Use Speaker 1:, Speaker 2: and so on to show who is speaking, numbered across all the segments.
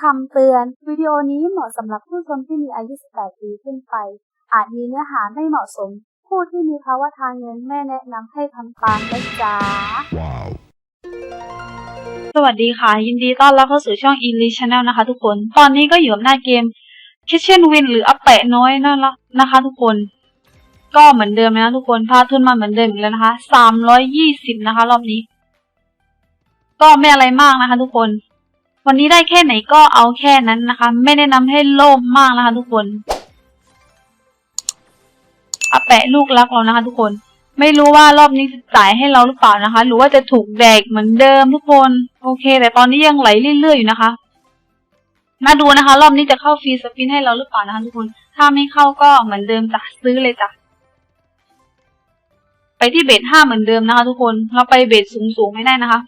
Speaker 1: คำเตือน วิดีโอนี้เหมาะสำหรับผู้ชมที่มีอายุ 18 ปีขึ้นไป อาจมีเนื้อหาไม่เหมาะสม ผู้ที่มีภาวะทางเงินไม่แนะนำให้ทำตามนะจ๊ะ
Speaker 2: Wow.
Speaker 3: สวัสดีค่ะ ยินดีต้อนรับเข้าสู่ช่อง English Channel นะคะทุกคน ตอนนี้ก็อยู่กับหน้าเกม Kitchen Win หรืออัปแปะน้อยนั่นละนะคะทุกคน ก็เหมือนเดิมนะทุกคน พาทุนมาเหมือนเดิมอีกแล้วนะคะสามร้อยยี่สิบนะคะ รอบนี้ ก็ไม่อะไรมากนะคะ ทุกคน วันนี้ได้แค่ไหนก็เอาแค่นั้นนะคะ ไม่แนะนำให้โลภมากนะคะ ทุกคนอาแปะลูกรักเรานะคะ ทุกคน ไม่รู้ว่ารอบนี้จะจ่ายให้เราหรือเปล่านะคะ หรือว่าจะถูกแดกเหมือนเดิมทุกคน โอเค แต่ตอนนี้ยังไหลเรื่อยๆอยู่นะคะมาดูนะคะ รอบนี้จะเข้าฟรีสปินให้เราหรือเปล่านะคะทุกคน ถ้าไม่เข้าก็เหมือนเดิมจ้ะซื้อเลยจ้ะไปที่เบสห้าเหมือนเดิมนะคะ ทุกคน เราไปเบสสูงๆไม่ได้นะคะ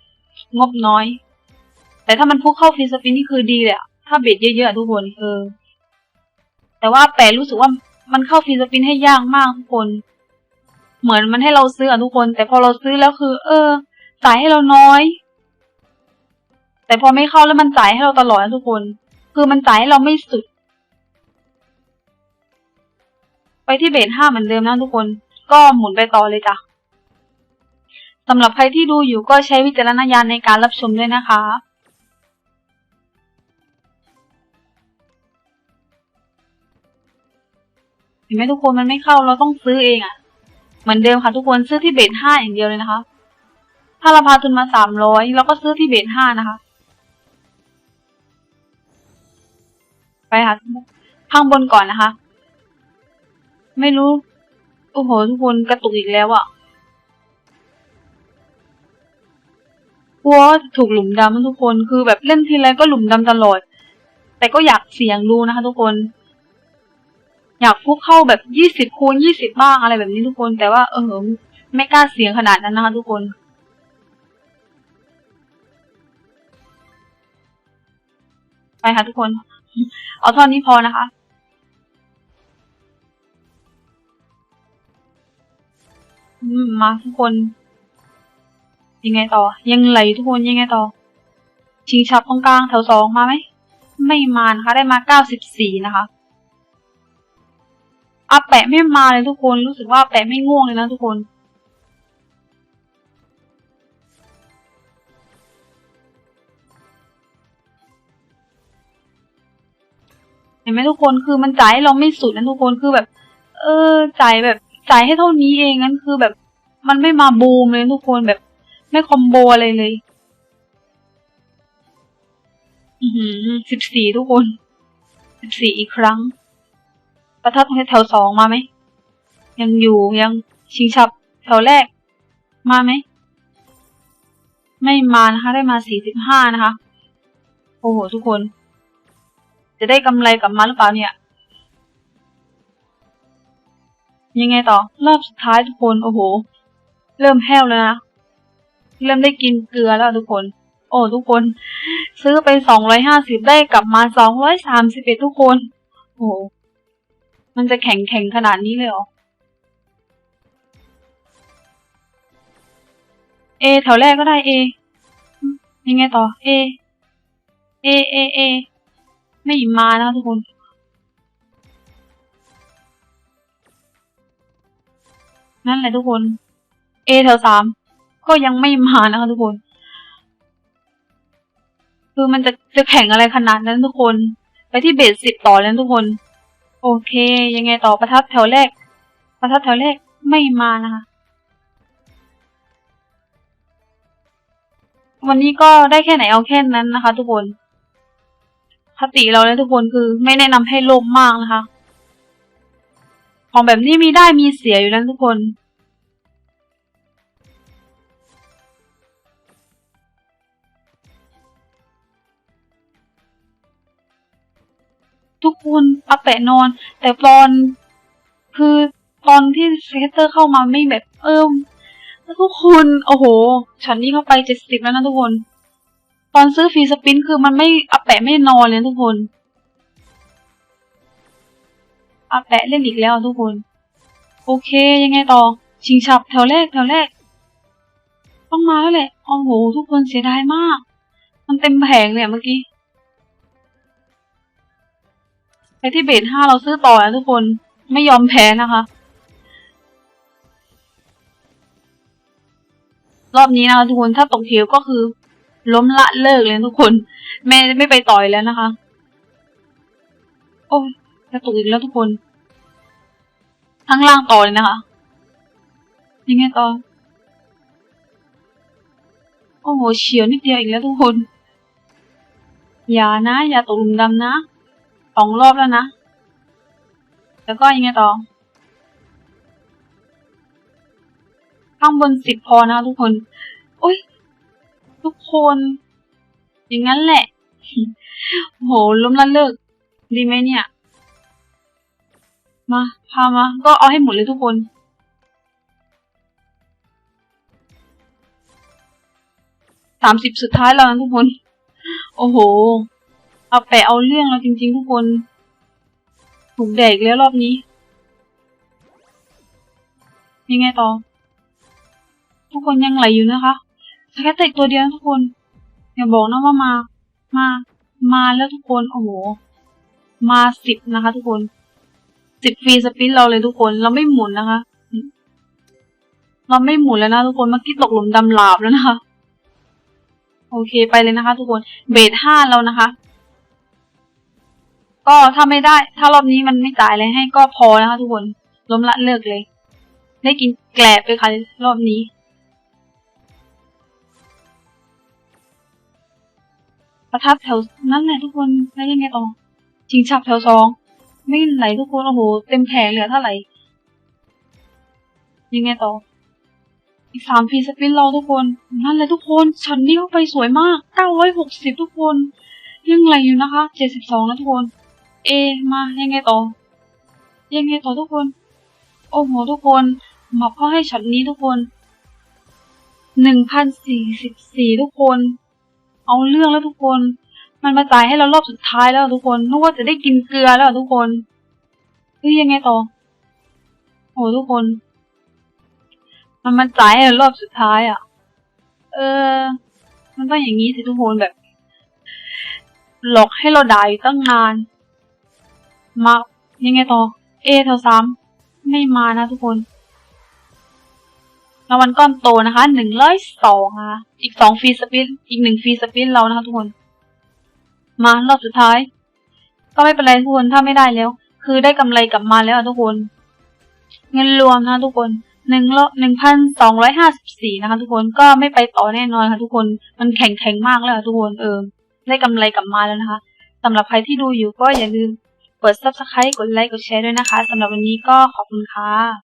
Speaker 3: งบน้อย แต่ถ้ามันพุ่งเข้าฟรีสปินนี่คือดีเลยอะถ้าเบสเยอะๆทุกคนเออ แต่ว่าแปะรู้สึกว่ามันเข้าฟรีสปินให้ยากมากทุกคน เหมือนมันให้เราซื้ออะทุกคน แต่พอเราซื้อแล้วคือ เออจ่ายให้เราน้อย แต่พอไม่เข้าแล้วมันจ่ายให้เราตลอดนะทุกคน คือมันจ่ายให้เราไม่สุด ไปที่เบสห้าเหมือนเดิมนะทุกคน ก็หมุนไปต่อเลยจ้ะสำหรับใครที่ดูอยู่ก็ใช้วิจารณญาณในการรับชมด้วยนะคะ ห็นไหมทุกคนมันไม่เข้าเราต้องซื้อเองอะ่ะ เหมือนเดิมค่ะทุกคนซื้อที่เบสห้าอย่างเดียวเลยนะคะ ถ้าเราพาทุนมาสามร้อยเราก็ซื้อที่เบสห้านะคะ ไปค่ะข้างบนก่อนนะคะ ไม่รู้ โอ้โห ทุกคนกระตุกอีกแล้วอะ่ะกลัวถูกหลุมดำทุกคนคือแบบเล่นทีไรก็หลุมดำตลอด แต่ก็อยากเสี่ยงดูนะคะ ทุกคน อยากฟุกเข้าแบบยี่สิบคูณยี่สิบบ้างอะไรแบบนี้ทุกคน แต่ว่าเออไม่กล้าเสียงขนาดนั้นนะคะทุกคนไปค่ะทุกคน เอาเท่านี้พอนะคะมมาทุกคน ยังไงต่อ ยังไหลทุกคนยังไงต่อ ชิงชับตรงกลางแถวสองมาไหม ไม่มานะคะ ได้มาเก้าสิบสี่นะคะ อาแปะไม่มาเลยทุกคนรู้สึกว่าแปะไม่ง่วงเลยนะทุกคนเห็นไหมทุกคนคือมันจ่ายให้เราไม่สุดนะทุกคนคือแบบ เออจ่ายแบบจ่ายให้เท่านี้เองงั้นคือแบบ มันไม่มาบูมเลยทุกคนแบบ ไม่คอมโบอะไรเลย อือหือสิบสี่ทุกคนสิบสี่อีกครั้ง ประทัดแถวสองมาไหม ยังอยู่ยังชิงฉับแถวแรก มาไหม ไม่มานะคะ ได้มาสี่สิบห้านะคะ โอ้โห ทุกคน จะได้กำไรกลับมาหรือเปล่าเนี่ย ยังไงต่อ รอบสุดท้ายทุกคน โอ้โห เริ่มแห้วแล้วนะ เริ่มได้กินเกลือแล้วทุกคน โอ้ ทุกคน ซื้อไปสองร้อยห้าสิบได้กลับมาสองร้อยสามสิบเอ็ดทุกคน โอ้ มันจะแข็งแข็งขนาดนี้เลยเหรอ เอแถวแรกก็ได้เอ ยังไงต่อ เอ เอ เอ เอ ไม่มานะทุกคน นั่นแหละทุกคน เอแถวสาม ก็ยังไม่มานะคะทุกคน คือมันจะจะแข่งอะไรขนาดนั้นทุกคน ไปที่เบสสิบต่อแล้วทุกคน โอเค ยังไงต่อประทับแถวแรก ประทับแถวแรกไม่มานะคะ วันนี้ก็ได้แค่ไหนเอาแค่นั้นนะคะ ทุกคนคติเราเลยทุกคนคือไม่แนะนำให้โลภมากนะคะ ของแบบนี้มีได้มีเสียอยู่แล้วทุกคน ทุกคนอาแปะนอน แต่ตอน คือตอนที่เซเตอร์เข้ามาไม่แบบเอิมทุกคนโอ้โหฉันนี่เข้าไปเจ็ดสิบแล้วนะทุกคน ตอนซื้อฟรีสปินคือมันไม่อาแปะไม่นอนเลยทุกคนอาแปะเล่นอีกแล้วทุกคน โอเคยังไงต่อ ชิงฉับแถวแรกแถวแรก ต้องมาแล้วแหละโอ้โห ทุกคนเสียดายมาก มันเต็มแผงเลยเมื่อกี้ ไปที่เบสห้าเราซื้อต่อนะทุกคนไม่ยอมแพ้นะคะ รอบนี้นะคะทุกคนถ้าตกเหวก็คือ ล้มละเลิกเลยทุกคน แม่ไม่ไปต่อยแล้วนะคะ โอ้ยจะตกอีกแล้วทุกคนข้างล่างต่อเลยนะคะ ยังไงต่อ โอ้โหเฉียวนิดเดียวอีกแล้วทุกคน อย่านะ อย่าตกหลุมดำนะ สองรอบแล้วนะ แล้วก็ยังไงต่อ ข้างบนสิบพอนะทุกคน โอ้ย ทุกคน อย่างนั้นแหละ โหล้มละเลิก ดีไหมเนี่ย มา พามา ก็เอาให้หมดเลยทุกคนสามสิบสุดท้ายแล้วนะทุกคน โอ้โห เอาแปเอาเรื่องแล้วจริงๆทุกคนถูกแดกแล้วรอบนี้ยังไงต่อ ทุกคนยังไหลอยู่นะคะสแคตเตกตัวเดียวทุกคนอย่าบอกนะว่ามา มา มาแล้วทุกคนโอ้โหมาสิบนะคะ ทุกคนสิบฟรีสปินเราเลยทุกคน เราไม่หมุนนะคะ เราไม่หมุนแล้วนะทุกคนเมื่อกี้ตกหลุมดำหลาบแล้วนะคะ โอเคไปเลยนะคะ ทุกคนเบสห้าเรานะคะ ก็ถ้าไม่ได้ ถ้ารอบนี้มันไม่จ่ายอะไรให้ก็พอนะคะทุกคนล้มละเลิกเลย ได้กินแกลบไปค่ะรอบนี้ ประทับแถวนั้นแหละทุกคนแล้ยังไงต่อชิงฉับแถวสองไม่ไหลทุกคนโอ้โหเต็มแผงเหลือเท่าไหร่ยังไงต่ออีกสามฟีสปินเราทุกคน นั่นเลยทุกคนฉันนี่เข้าไปสวยมากเก้าร้อยหกสิบทุกคน ยังไหลอยู่นะคะเจ็ดสิบสองแล้วทุกคน เอมายังไงต่อ ยังไงต่อทุกคน โอ้โหทุกคนมาพ่อให้ช็อตนี้ทุกคนหนึ่งพันสี่สิบสี่ทุกคน เอาเรื่องแล้วทุกคน มันมาจ่ายให้เรารอบสุดท้ายแล้วทุกคนนึกว่าจะได้กินเกลือแล้วทุกคนเฮ้ยยังไงต่อโอ้ทุกคน มันมาจ่ายให้เรารอบสุดท้ายอะ เออ มันต้องอย่างนี้สิทุกคนแบบ หลอกให้เราด่าอยู่ตั้งนาน มายังไงต่อ เอแถวสามไม่มานะทุกคนรางวัลก้อนโตนะคะหนึ่งร้อยสองค่ะอีกสองฟรีสปินอีกหนึ่งฟรีสปินเรานะคะทุกคน มารอบสุดท้าย ก็ไม่เป็นไรทุกคนถ้าไม่ได้แล้ว คือได้กำไรกลับมาแล้วทุกคน เงินรวมนะคะทุกคนหนึ่งละหนึ่งพันสองร้อยห้าสิบสี่นะคะ ทุกคนก็ไม่ไปต่อแน่นอนค่ะ ทุกคนมันแข็งแข็งมากแล้วอะทุกคนเออได้กำไรกลับมาแล้วนะคะสำหรับใครที่ดูอยู่ก็อย่าลืม ด subscribe กดไลค์ กดแชร์ด้วยนะคะสำหรับวันนี้ก็ขอบคุณค่ะ